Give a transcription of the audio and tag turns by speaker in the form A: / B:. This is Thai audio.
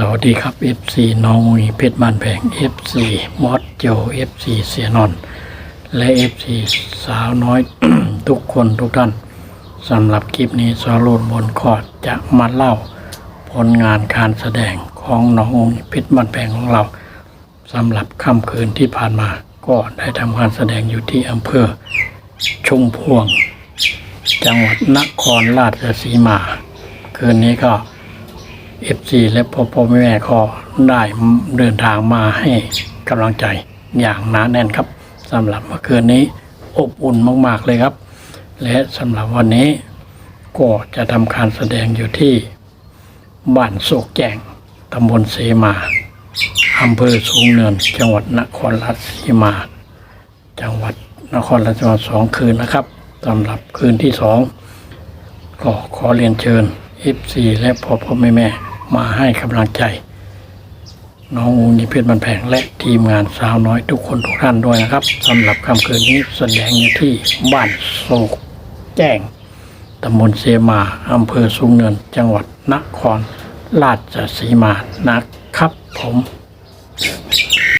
A: สวัสดีครับ FC น้องมุยเพชรบ้านแพง FC มอสโจ FC เสียนอน และ FC สาวน้อย ทุกคนทุกท่านสำหรับคลิปนี้สรุปบนคอร์ดจะมาเล่า ผลงานการแสดงของน้องมุยเพชรบ้านแพงของเราสำหรับค่ำคืนที่ผ่านมา ก็ได้ทำการแสดงอยู่ที่อำเภอชุมพวง จังหวัดนครราชสีมา คืนนี้ก็ เอฟซีและพ่อพ่อแม่แม่ก็ได้เดินทางมาให้กำลังใจอย่างหนาแน่นครับสำหรับเมื่อคืนนี้อบอุ่นมาก ๆ เลยครับ และสำหรับวันนี้ก็จะทำการแสดงอยู่ที่บ้านโศกแจงตำบลเสมาอำเภอสูงเนิน จังหวัดนครราชสีมา จังหวัดนครราชสีมาสองคืนนะครับสำหรับคืนที่สองก็ขอเรียนเชิญ FC และพ่อพ่อแม่แม่ มาให้กำลังใจ น้องอูนิเพชรบันแพงและทีมงานสาวน้อยทุกคนทุกท่านด้วยนะครับสำหรับค่ำคืนนี้แสดงอยู่ที่บ้านโศกแจ้งตำบลเสมาอำเภอสูงเนิน จังหวัดนครราชสีมานะครับผม